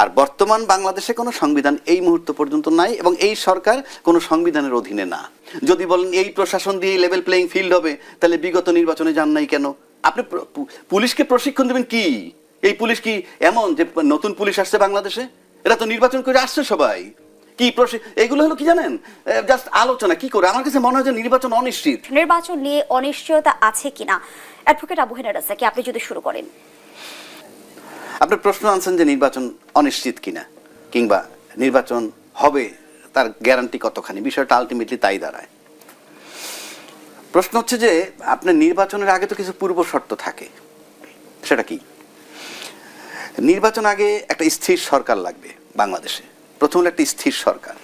আর বর্তমান বাংলাদেশে কোনো সংবিধান এই মুহূর্ত পর্যন্ত নাই এবং এই সরকার কোনো সংবিধানের অধীনে না। যদি বলেন এই প্রশাসন দিয়ে লেভেল প্লেইং ফিল্ড হবে, তাহলে বিগত নির্বাচনে যান নাই কেন? আপনি পুলিশকে প্রশিক্ষণ দেবেন কি? এই পুলিশ কি এমন যে নতুন পুলিশ আসছে বাংলাদেশে? এরা তো নির্বাচন করে আসছে সবাই। কি এগুলো হলো কি জানেন? জাস্ট আলোচনা, কি করে? আমার কাছে মনে হয় যে নির্বাচন অনিশ্চিত। নির্বাচন নিয়ে অনিশ্চয়তা আছে কিনা? অ্যাডভোকেট আবু হেনার আপনি যদি শুরু করেন। আপনি প্রশ্ন আনছেন যে নির্বাচন অনিশ্চিত কিনা, কিংবা নির্বাচন হবে, তার গ্যারান্টি কতখানি? বিষয়টা আলটিমেটলি তাই দাঁড়ায়। প্রশ্ন হচ্ছে যে, আপনার নির্বাচনের আগে তো কিছু পূর্ব শর্ত থাকে। সেটা কি? নির্বাচন আগে একটা স্থির সরকার লাগবে বাংলাদেশে। প্রথম হলো একটা স্থির সরকার।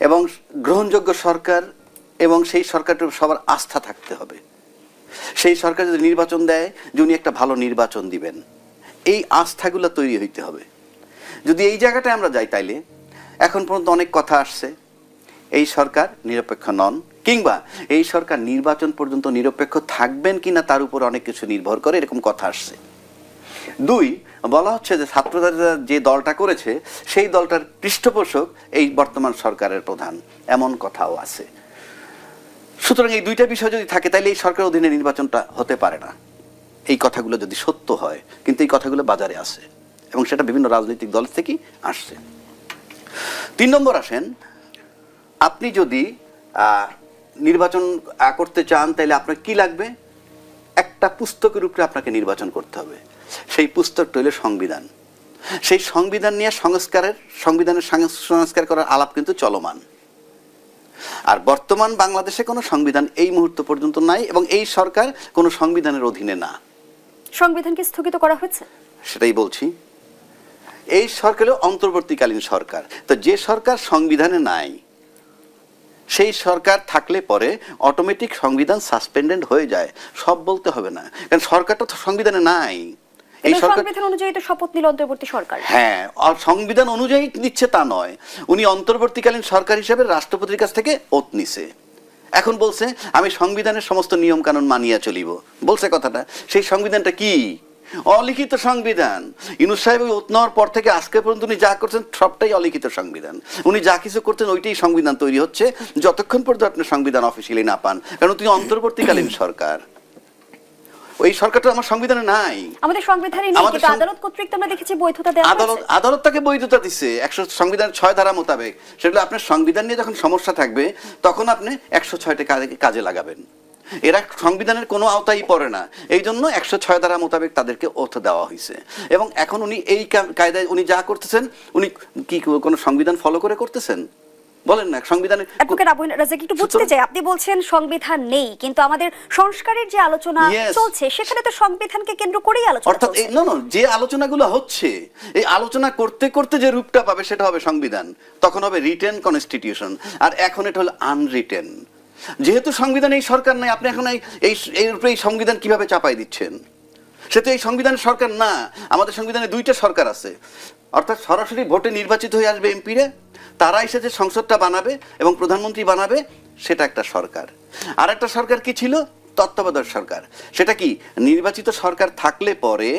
এবং গ্রহণযোগ্য সরকার এবং সেই সরকারটার সবার আস্থা থাকতে হবে। সেই সরকার যদি নির্বাচন দেয় যে উনি একটা ভালো নির্বাচন দিবেন। এই আস্থাগুলো তৈরি হইতে হবে। যদি এই জায়গাটায় আমরা যাই তাইলে, এখন পর্যন্ত অনেক কথা আসছে, এই সরকার নিরপেক্ষ নন, কিংবা এই সরকার নির্বাচন পর্যন্ত নিরপেক্ষ থাকবেন কিনা তার উপর অনেক কিছু নির্ভর করে, এরকম কথা আসছে। দুই, বলা হচ্ছে যে ছাত্ররা যে দলটা করেছে, সেই দলটার পৃষ্ঠপোষক এই বর্তমান সরকারের প্রধান। এমন কথাও আছে। সুতরাং এই দুইটা বিষয় যদি থাকে তাহলে এই সরকার অধীনে নির্বাচনটা হতে পারে না। এই কথাগুলো যদি সত্য হয়, কিন্তু এই কথাগুলো বাজারে আসে এবং সেটা বিভিন্ন রাজনৈতিক দল থেকেই আসছে। তিন নম্বর আসেন, আপনি যদি নির্বাচন করতে চান তাহলে আপনার কি লাগবে? একটা পুস্তকের উপরে আপনাকে নির্বাচন করতে হবে। সেই পুস্তকটা হলো সংবিধান। সেই সংবিধান নিয়ে সংস্কারের, সংবিধানের সাংস- সংস্কার করার আলাপ কিন্তু চলমান। আর বর্তমান বাংলাদেশে কোনো সংবিধান এই মুহূর্ত পর্যন্ত নাই এবং এই সরকার কোনো সংবিধানের অধীনে না। সংবিধানকে স্থগিত করা হয়েছে? সেটাই বলছি। এই সরকার হলো অন্তর্বর্তীকালীন সরকার। তো যে সরকার সংবিধানে নাই সেই সরকার থাকলে পরে অটোমেটিক সংবিধান সাসপেন্ডেড হয়ে যায়। সব বলতে হবে না। কারণ সরকারটা তো সংবিধানে নাই। এই সরকার সংবিধান অনুযায়ী তো শপথ নিল অন্তর্বর্তী সরকার। হ্যাঁ আর সংবিধান অনুযায়ী নিচ্ছে তা নয়। উনি অন্তর্বর্তীকালীন সরকার হিসেবে রাষ্ট্রপতির কাছ থেকে ওত নিছে। এখন বলছে আমি সংবিধানের সমস্ত নিয়ম কানুন মানিয়া চলিব। বলছে কথাটা। সেই সংবিধানটা কি? অলিখিত সংবিধান। ইনুস সাহেব ওত নেওয়ার পর থেকে আজকে পর্যন্ত উনি যা করছেন সবটাই অলিখিত সংবিধান। উনি যা কিছু করছেন ওইটাই সংবিধান তৈরি হচ্ছে। যতক্ষণ পর্যন্ত আপনি সংবিধান অফিসিয়ালি না পান কারণ তিনি অন্তর্বর্তীকালীন সরকার। ওই সরকারটা আমার সংবিধানে নাই। আমাদের সংবিধানে নেই কিন্তু আদালত কর্তৃক তো আমরা দেখেছি বৈধতা দেওয়া আদালত আদালত তাকে বৈধতা দিচ্ছে একশো সংবিধান ছয় ধারা মোতাবেক। সেগুলো আপনার সংবিধান নিয়ে যখন সমস্যা থাকবে তখন আপনি একশো ছয়টি কাজে কাজে লাগাবেন। এরা সংবিধানের কোনো আওতায় পড়ে না। এই জন্য একশো ছয় ধারা মোতাবেক তাদেরকে ওথ দেওয়া হয়েছে। এবং এখন উনি এই কায়দায় উনি যা করতেছেন উনি কি কোনো সংবিধান ফলো করে করতেছেন? বলেন না সংবিধানে অ্যাডভোকেট আবু রাজাকি একটু বুঝতে চাই আপনি বলছেন সংবিধান নেই কিন্তু আমাদের সংস্কারের যে আলোচনা চলছে সেখানে তো সংবিধানকে কেন্দ্র করেই আলোচনা অর্থাৎ না না যে আলোচনাগুলো হচ্ছে এই আলোচনা করতে করতে যে রূপটা পাবে সেটা হবে সংবিধান। তখন হবে রিটেন কনস্টিটিউশন আর এখন এটা হলো আনরিটেন যেহেতু সংবিধান এই সরকার নাই আপনি এখন এই এই এর উপরে এই সংবিধান কীভাবে চাপাই দিচ্ছেন? সে তো এই সংবিধানের সরকার না আমাদের সংবিধানে দুইটা সরকার আছে। অর্থাৎ সরাসরি ভোটে নির্বাচিত হয়ে আসবে এমপিরা তারা এসে যে সংসদটা বানাবে এবং প্রধানমন্ত্রী বানাবে, সেটা একটা সরকার। আর একটা সরকার কি ছিল? তত্ত্বাবধায়ক সরকার। সেটা কি, নির্বাচিত সরকার থাকলে পরে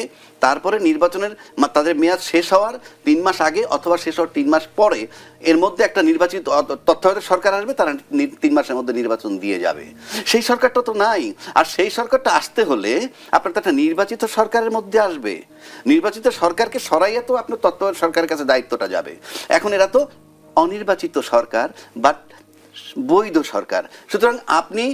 তারপরে নির্বাচনের তাদের মেয়াদ শেষ হওয়ার তিন মাস আগে অথবা শেষ হওয়ার তিন মাস পরে এর মধ্যে একটা নির্বাচিত তত্ত্বাবধায়ক সরকার আসবে, তারা তিন মাসের মধ্যে নির্বাচন দিয়ে যাবে। সেই সরকারটা তো নাই। আর সেই সরকারটা আসতে হলে আপনার তো একটা নির্বাচিত সরকারের মধ্যে আসবে। নির্বাচিত সরকারকে সরাইয়া তো আপনার তত্ত্বাবধায়ক সরকারের কাছে দায়িত্বটা যাবে। এখন এরা তো অনির্বাচিত সরকার, বাট বৈধ সরকার। সুতরাং আপনি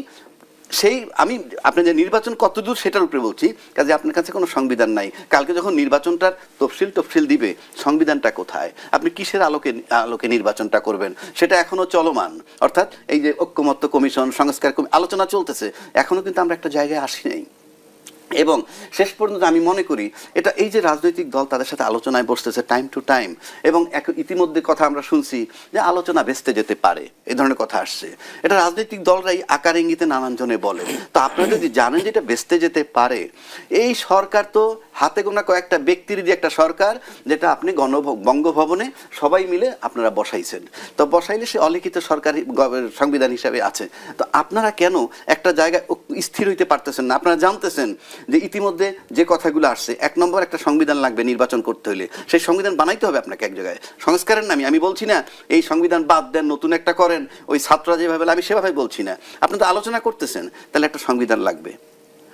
সেই, আমি আপনি যে নির্বাচন কতদূর সেটার উপরে বলছি, কাজে আপনার কাছে কোনো সংবিধান নাই। কালকে যখন নির্বাচনটার তফসিল তফসিল দিবে, সংবিধানটা কোথায়? আপনি কিসের আলোকে আলোকে নির্বাচনটা করবেন? সেটা এখনও চলমান। অর্থাৎ এই যে ঐক্যমত্য কমিশন, সংস্কার আলোচনা চলতেছে। এখনও কিন্তু আমরা একটা জায়গায় আসি নাই। এবং শেষ পর্যন্ত আমি মনে করি এটা এই যে রাজনৈতিক দল তাদের সাথে আলোচনায় বসতেছে টাইম টু টাইম এবং এক ইতিমধ্যে কথা আমরা শুনছি যে আলোচনা বেসতে যেতে পারে, এই ধরনের কথা আসছে। এটা রাজনৈতিক দলরাই আকার ইঙ্গিতে নানান জনে বলে। তো আপনারা যদি জানেন যে এটা বেসতে যেতে পারে, এই সরকার তো হাতে গোনা কয়েকটা ব্যক্তির যে একটা সরকার, যেটা আপনি গণ বঙ্গভবনে সবাই মিলে আপনারা বসাইছেন। তো বসাইলে সে অলিখিত সরকারি সংবিধান হিসাবে আছে। তো আপনারা কেন একটা জায়গায় স্থির হইতে পারতেছেন না? আপনারা জানতেছেন যে ইতিমধ্যে যে কথাগুলো আসছে, এক নম্বর একটা সংবিধান লাগবে নির্বাচন করতে হলে সেই সংবিধান বানাইতে হবে আপনাকে এক জায়গায়। সংস্কারের নামে আমি বলছি না, এই সংবিধান বাদ দেন, নতুন একটা করেন, ওই ছাত্ররা যেভাবে আমি সেভাবে বলছি না। আপনি তো আলোচনা করতেছেন, তাহলে একটা সংবিধান লাগবে।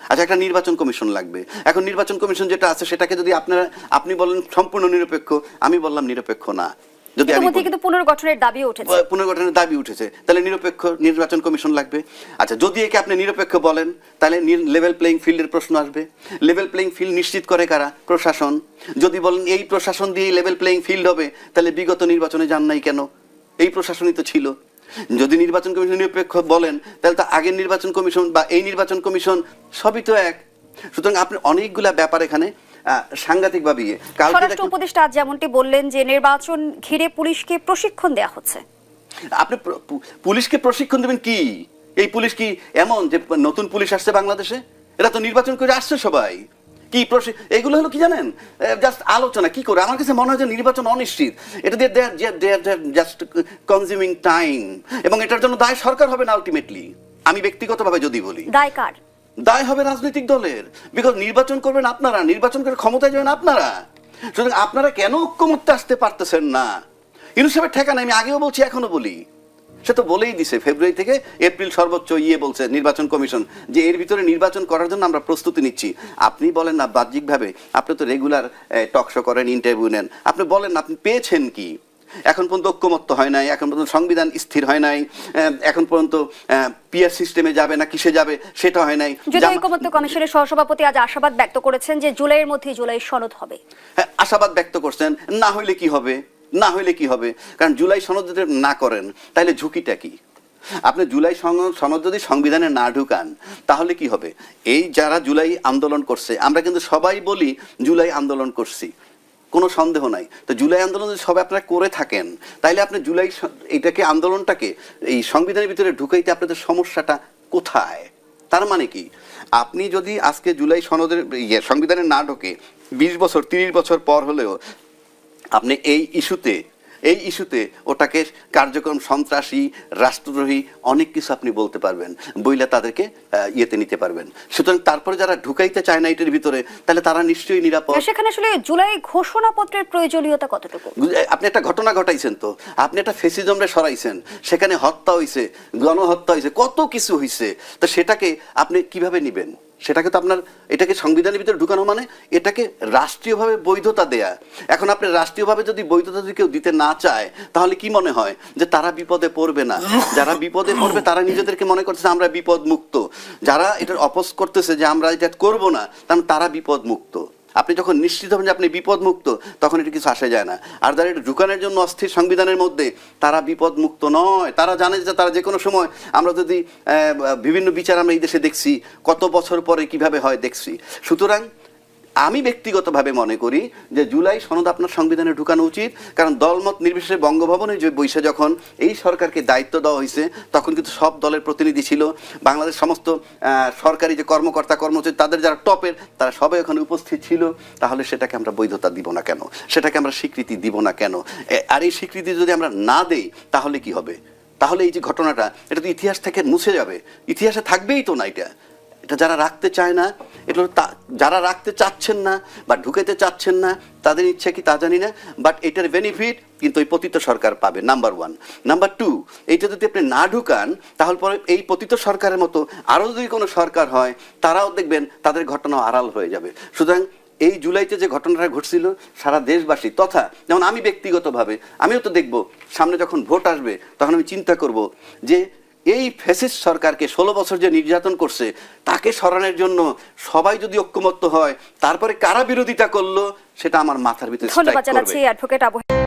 আচ্ছা একটা নির্বাচন কমিশন লাগবে। এখন নির্বাচন কমিশন যেটা আছে সেটাকে যদি আপনারা আপনি বলেন সম্পূর্ণ নিরপেক্ষ আমি বললাম নিরপেক্ষ না। যদি আমি ইতিমধ্যে বলি- কিন্তু পুনর্গঠনের দাবিও উঠেছে। পুনর্গঠনের দাবি উঠেছে। তাহলে নিরপেক্ষ নির্বাচন কমিশন লাগবে। আচ্ছা যদি একে আপনি নিরপেক্ষ বলেন তাহলে লেভেল প্লেইং ফিল্ডের প্রশ্ন আসবে। লেভেল প্লেইং ফিল্ড নিশ্চিত করে কারা? প্রশাসন। যদি বলেন এই প্রশাসন দিয়ে লেভেল প্লেইং ফিল্ড হবে তাহলে বিগত নির্বাচনে যান নাই কেন? এই প্রশাসনই তো ছিল। যদি নির্বাচন কমিশন নিরপেক্ষ বলেন তাহলে তো আগের নির্বাচন কমিশন বা এই নির্বাচন কমিশন সবই তো এক। সুতরাং আপনি অনেকগুলা ব্যাপার এখানে সাংঘাতিক ভাবে স্বরাষ্ট্র উপদেষ্টা আজ যেমনটি বললেন যে নির্বাচন ঘিরে পুলিশকে প্রশিক্ষণ দেওয়া হচ্ছে। আপনি পুলিশকে প্রশিক্ষণ দেবেন কি? এই পুলিশ কি এমন যে নতুন পুলিশ আসছে বাংলাদেশে? এরা তো নির্বাচন করে আসছে সবাই। কি প্রশি- এগুলো হলো কি জানেন? জাস্ট আলোচনা কি করে? আমার কাছে মনে হয় যে নির্বাচন অনিশ্চিত। এটা দিয়ে জাস্ট কনজিউমিং টাইম এবং এটার জন্য দায় সরকার হবে না আলটিমেটলি আমি ব্যক্তিগতভাবে যদি বলি। দায় কার? দায় হবে রাজনৈতিক দলের। বিকজ নির্বাচন করবেন আপনারা। নির্বাচন করে ক্ষমতায় যাবেন আপনারা। সুতরাং আপনারা কেন ঐক্যমত্যে আসতে পারতেছেন না? ইউনুস সাহেবের ঠেকানা আমি আগেও বলছি এখনও বলি। সে তো বলেই দিছে ফেব্রুয়ারি থেকে এপ্রিল সর্বোচ্চ ইয়ে বলছে নির্বাচন কমিশন যে এর ভিতরে নির্বাচন করার জন্য আমরা প্রস্তুতি নিচ্ছি। আপনি বলেন না বাহ্যিকভাবে আপনি তো রেগুলার টকশো করেন ইন্টারভিউ নেন। আপনি বলেন না আপনি পেয়েছেন কি? এখন পর্যন্ত ঐক্যমত্য হয় নাই এখন পর্যন্ত সংবিধান স্থির হয় নাই এখন পর্যন্ত পিয়ার সিস্টেমে যাবে না কিসে যাবে সেটা হয় নাই। যদি জামা- ঐকমত্য কমিশনের সহসভাপতি আজ আশাবাদ ব্যক্ত করেছেন যে জুলাইয়ের মধ্যে জুলাই সনদ হবে। হ্যাঁ, আশাবাদ ব্যক্ত করছেন না হইলে কি হবে? না হইলে কি হবে? কারণ জুলাই সনদ যদি না করেন তাহলে ঝুঁকিটা কি? আপনি জুলাই সনদ যদি সংবিধানে না ঢুকান, তাহলে কি হবে? এই যারা জুলাই আন্দোলন করছে, আমরা কিন্তু সবাই বলি জুলাই আন্দোলন করছি। কোনো সন্দেহ নাই। তো জুলাই আন্দোলন যদি সবাই আপনারা করে থাকেন তাহলে আপনি জুলাই এটাকে আন্দোলনটাকে এই সংবিধানের ভিতরে ঢুকাইতে আপনাদের সমস্যাটা কোথায়? তার মানে কি? আপনি যদি আজকে জুলাই সনদের ইয়ে সংবিধানে না ঢোকে, বিশ বছর, তিরিশ বছর পর হলেও আপনি এই ইস্যুতে এই ইস্যুতে ওটাকে কার্যক্রম সন্ত্রাসী রাষ্ট্রদ্রোহী অনেক কিছু আপনি বলতে পারবেন বইলে তাদেরকে ইয়েতে নিতে পারবেন। সুতরাং তারপরে যারা ঢুকাইতে চায় না এটার ভিতরে তাহলে তারা নিশ্চয়ই নিরাপদ। সেখানে আসলে জুলাই ঘোষণাপত্রের প্রয়োজনীয়তা কতটুকু? আপনি একটা ঘটনা ঘটাইছেন তো। আপনি একটা ফেসিজমরে সরাইছেন সেখানে হত্যা হইছে গণহত্যা হয়েছে কত কিছু হয়েছে তো সেটাকে আপনি কীভাবে নিবেন? সেটাকে তো আপনার, এটাকে সংবিধানের ভিতরে ঢুকানো মানে এটাকে রাষ্ট্রীয়ভাবে বৈধতা দেয়া। এখন আপনি রাষ্ট্রীয়ভাবে যদি বৈধতা যদি কেউ দিতে না চায়, তাহলে কি মনে হয় যে তারা বিপদে পড়বে না? যারা বিপদে পড়বে, তারা নিজেদেরকে মনে করতেছে আমরা বিপদ মুক্ত যারা এটার অপোজ করতেছে যে আমরা এটা করব না তারা বিপদ মুক্ত আপনি যখন নিশ্চিত হবেন যে আপনি বিপদমুক্ত, তখন এটা কিছু আসে যায় না। আর যারা এটা ঢুকানোর জন্য অস্থির সংবিধানের মধ্যে, তারা বিপদমুক্ত নয়। তারা জানে যে তারা যে কোনো সময় আমরা যদি বিভিন্ন বিচার আমরা এই দেশে দেখছি, কত বছর পরে কীভাবে হয় দেখছি। সুতরাং আমি ব্যক্তিগতভাবে মনে করি যে জুলাই সনদ আপনার সংবিধানে ঢুকানো উচিত, কারণ দলমত নির্বিশেষে বঙ্গভবনে যে বৈশে যখন এই সরকারকে দায়িত্ব দেওয়া হয়েছে, তখন কিন্তু সব দলের প্রতিনিধি ছিল। বাংলাদেশ সমস্ত সরকারি যে কর্মকর্তা, কর্মচারী, তাদের যারা টপের, তারা সবাই ওখানে উপস্থিত ছিল। তাহলে সেটাকে আমরা বৈধতা দিব না কেন? সেটাকে আমরা স্বীকৃতি দিব না কেন? আর এই স্বীকৃতি যদি আমরা না দেই, তাহলে কি হবে? তাহলে এই যে ঘটনাটা, এটা তো ইতিহাস থেকে মুছে যাবে। ইতিহাসে থাকবেই তো না এটা। এটা যারা রাখতে চায় না, এটা যারা রাখতে চাচ্ছেন না বা ঢুকেতে চাচ্ছেন না, তাদের ইচ্ছা কি তা জানি না বাট এটার বেনিফিট কিন্তু ওই পতিত সরকার পাবে নাম্বার ওয়ান নাম্বার টু এইটা যদি আপনি না ঢুকান, তাহলে পরে এই পতিত সরকারের মতো আরও যদি কোনো সরকার হয়, তারাও দেখবেন তাদের ঘটনা আড়াল হয়ে যাবে। সুতরাং এই জুলাইতে যে ঘটনাটা ঘটছিল, সারা দেশবাসী, তথা যেমন আমি ব্যক্তিগতভাবে, আমিও তো দেখব, সামনে যখন ভোট আসবে, তখন আমি চিন্তা করব যে এই ফ্যাসিস্ট সরকারকে ষোলো বছর যে নির্যাতন করছে তাকে সরানোর জন্য সবাই যদি ঐক্যমত্য হয় তারপরে কারা বিরোধিতা করল সেটা আমার মাথার ভিতরে ধন্যবাদ জানাচ্ছি অ্যাডভোকেট আবু